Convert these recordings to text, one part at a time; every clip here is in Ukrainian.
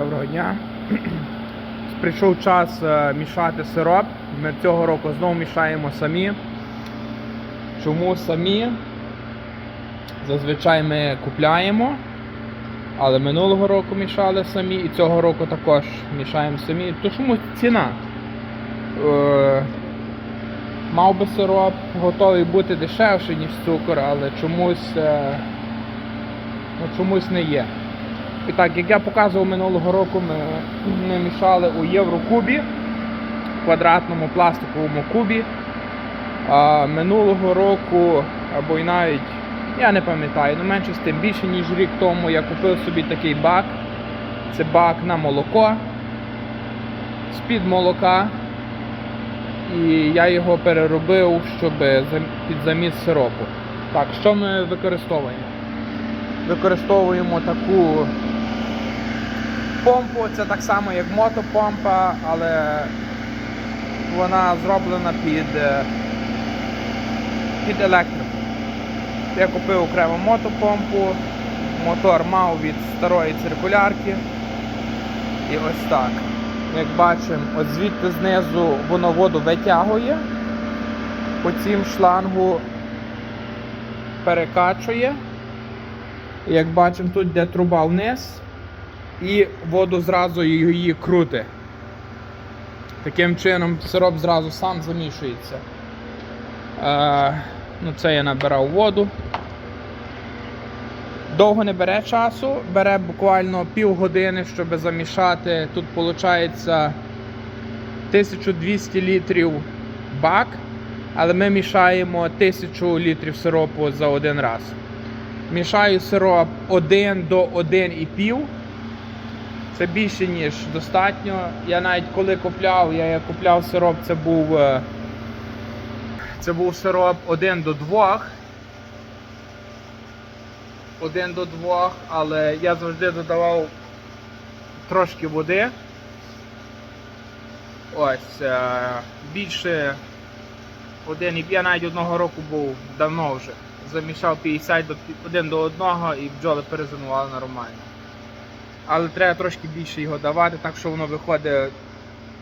Доброго дня. Прийшов час е, мішати сироп. Ми цього року знову мішаємо самі. Чому самі? Зазвичай ми купляємо, але минулого року мішали самі і цього року також мішаємо самі. То чому ціна? Е, мав би сироп готовий бути дешевший, ніж цукор, але чомусь, е, ну, чомусь не є. І так, як я показував минулого року, ми, ми мішали у Єврокубі, квадратному пластиковому кубі. А минулого року, або й навіть, я не пам'ятаю, ну менше з тим, більше ніж рік тому я купив собі такий бак. Це бак на молоко з-під молока. І я його переробив, щоб під заміс сиропу. Так, що ми використовуємо? Використовуємо таку помпу, це так само як мотопомпа, але вона зроблена під, е, під електрику. Я купив окремо мотопомпу, мотор мав від старої циркулярки. І ось так. Як бачимо, от звідти знизу воно воду витягує, по цім шлангу перекачує. Як бачимо, тут йде труба вниз і воду зразу її крути. Таким чином сироп зразу сам замішується. Е, ну, це я набирав воду. Довго не бере часу, бере буквально півгодини, щоб замішати. Тут виходить 1200 літрів бак, але ми мішаємо 1000 літрів сиропу за один раз. Мішаю сироп 1 до 1,5. Це більше, ніж достатньо. Я навіть коли купляв, я як купляв сироп, це був, е, це був сироп 1 до 2. 1 до 2, але я завжди додавав трошки води. Ось, е, більше 1 я навіть одного року був давно вже. Замішав 50 до 1 до 1 і бджоли перезимували нормально. Але треба трошки більше його давати, так що воно виходить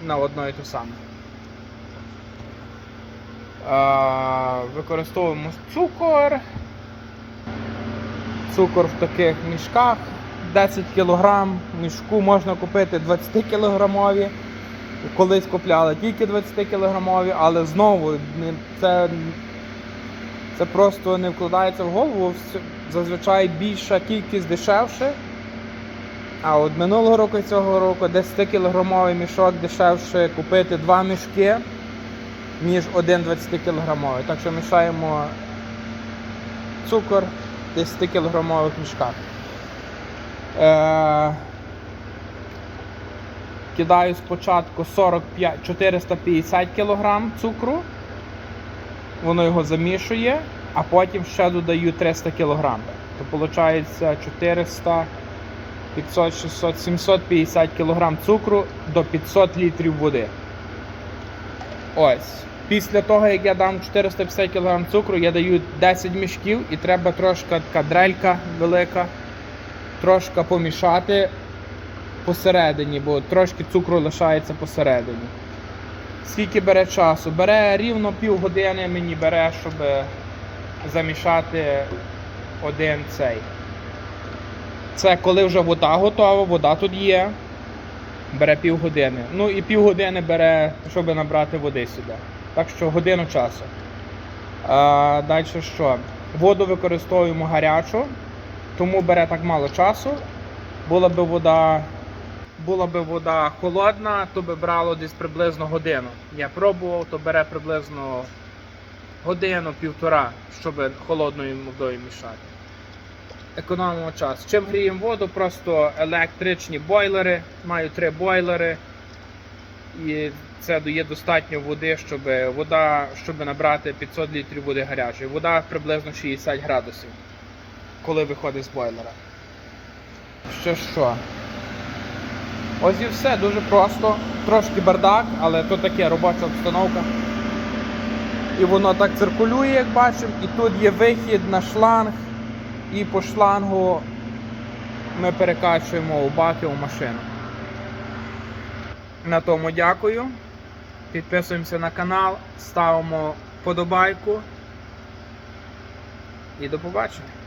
на одно і те саме. Використовуємо цукор. Цукор в таких мішках. 10 кг мішку можна купити 20 кілограмові. Колись купляли тільки 20 кілограмові, але знову це, це просто не вкладається в голову. Зазвичай більша кількість дешевше. А от минулого року і цього року 10 кілограмовий мішок дешевше купити два мішки, ніж один 20 кілограмовий. Так що мішаємо цукор в 10 кілограмових мішках. Е, кидаю спочатку 45, 450 кг цукру, воно його замішує, а потім ще додаю 300 кг. То виходить 400, 500, 600, 750 кг цукру до 500 літрів води. Ось. Після того, як я дам 450 кг цукру, я даю 10 мішків і треба трошки така дрелька велика, трошки помішати посередині, бо трошки цукру лишається посередині. Скільки бере часу? Бере рівно півгодини мені бере, щоб замішати один цей. Це коли вже вода готова, вода тут є. Бере півгодини. Ну і півгодини бере, щоб набрати води сюди. Так що годину часу. А, далі що? Воду використовуємо гарячу, тому бере так мало часу. Була би вода, була би вода холодна, то би брало десь приблизно годину. Я пробував, то бере приблизно годину-півтора, щоб холодною водою мішати. Економимо час. Чим гріємо воду? Просто електричні бойлери. Маю три бойлери. І це дає достатньо води, щоб вода, щоб набрати 500 літрів води гарячої. Вода приблизно 60 градусів, коли виходить з бойлера. Що що? Ось і все, дуже просто. Трошки бардак, але то таке робоча обстановка. І воно так циркулює, як бачимо. І тут є вихід на шланг і по шлангу ми перекачуємо у баки у машину. На тому дякую. Підписуємося на канал, ставимо подобайку і до побачення.